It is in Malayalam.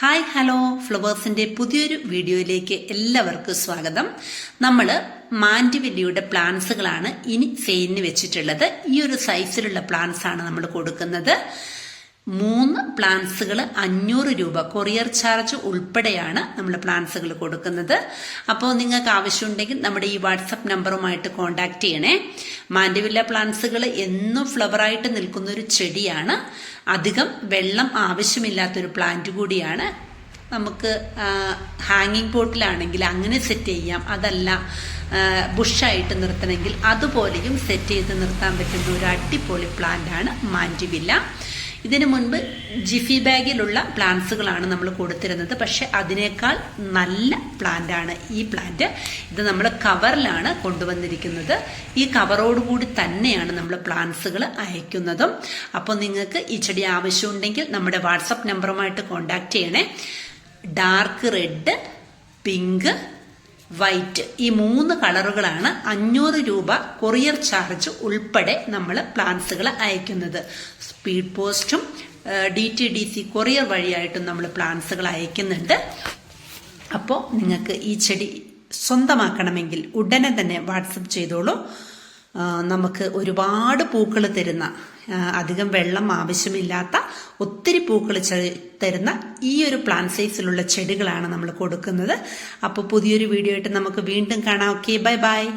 Hi hello. ഫ്ലവേഴ്സിന്റെ പുതിയൊരു വീഡിയോയിലേക്ക് എല്ലാവർക്കും സ്വാഗതം. നമ്മൾ മാൻഡിവില്ലിയുടെ പ്ലാന്റ്സുകളാണ് ഇനി സെയിലിന് വെച്ചിട്ടുള്ളത്. ഈ ഒരു സൈസിലുള്ള പ്ലാന്റ്സ് ആണ് നമ്മൾ കൊടുക്കുന്നത്. മൂന്ന് പ്ലാൻസുകൾ അഞ്ഞൂറ് രൂപ. കൊറിയർ ചാർജ് ഉൾപ്പെടെയാണ് നമ്മൾ പ്ലാൻസുകൾ കൊടുക്കുന്നത്. അപ്പോൾ നിങ്ങൾക്ക് ആവശ്യമുണ്ടെങ്കിൽ നമ്മുടെ ഈ വാട്സപ്പ് നമ്പറുമായിട്ട് കോൺടാക്ട് ചെയ്യണേ. മാൻഡിവില്ല പ്ലാൻസുകൾ എന്നും ഫ്ലവറായിട്ട് നിൽക്കുന്ന ഒരു ചെടിയാണ്. അധികം വെള്ളം ആവശ്യമില്ലാത്തൊരു പ്ലാന്റ് കൂടിയാണ്. നമുക്ക് ഹാങ്ങിങ് പോട്ടിലാണെങ്കിൽ അങ്ങനെ സെറ്റ് ചെയ്യാം. അതല്ല ബുഷായിട്ട് നിർത്തണമെങ്കിൽ അതുപോലെയും സെറ്റ് ചെയ്ത് നിർത്താൻ പറ്റുന്ന ഒരു അടിപൊളി പ്ലാന്റ് ആണ് മാൻഡിവില്ല. ഇതിനു മുൻപ് ജിഫി ബാഗിലുള്ള പ്ലാന്റ്സുകളാണ് നമ്മൾ കൊടുത്തിരുന്നത്. പക്ഷെ അതിനേക്കാൾ നല്ല പ്ലാന്റ് ആണ് ഈ പ്ലാന്റ്. ഇത് നമ്മൾ കവറിലാണ് കൊണ്ടുവന്നിരിക്കുന്നത്. ഈ കവറോടുകൂടി തന്നെയാണ് നമ്മൾ പ്ലാന്റ്സുകൾ അയക്കുന്നതും. അപ്പോൾ നിങ്ങൾക്ക് ഈ ചെടി ആവശ്യമുണ്ടെങ്കിൽ നമ്മുടെ വാട്സപ്പ് നമ്പറുമായിട്ട് കോൺടാക്ട് ചെയ്യണേ. Dark red pink white. ഈ മൂന്ന് കളറുകളാണ് അഞ്ഞൂറ് രൂപ കൊറിയർ ചാർജ് ഉൾപ്പെടെ നമ്മൾ പ്ലാന്റ്സുകൾ അയക്കുന്നത്. സ്പീഡ് പോസ്റ്റും D T D C courier വഴിയായിട്ടും നമ്മൾ പ്ലാന്റ്സുകൾ അയക്കുന്നുണ്ട്. അപ്പോൾ നിങ്ങൾക്ക് ഈ ചെടി സ്വന്തമാക്കണമെങ്കിൽ ഉടനെ തന്നെ വാട്സപ്പ് ചെയ്തോളൂ. നമുക്ക് ഒരുപാട് പൂക്കൾ തരുന്ന അധികം വെള്ളം ആവശ്യമില്ലാത്ത ഒത്തിരി പൂക്കൾ തരുന്ന ഈ ഒരു പ്ലാൻ സൈസിലുള്ള ചെടികളാണ് നമ്മൾ കൊടുക്കുന്നത്. അപ്പോൾ പുതിയൊരു വീഡിയോ ആയിട്ട് നമുക്ക് വീണ്ടും കാണാം. Okay bye bye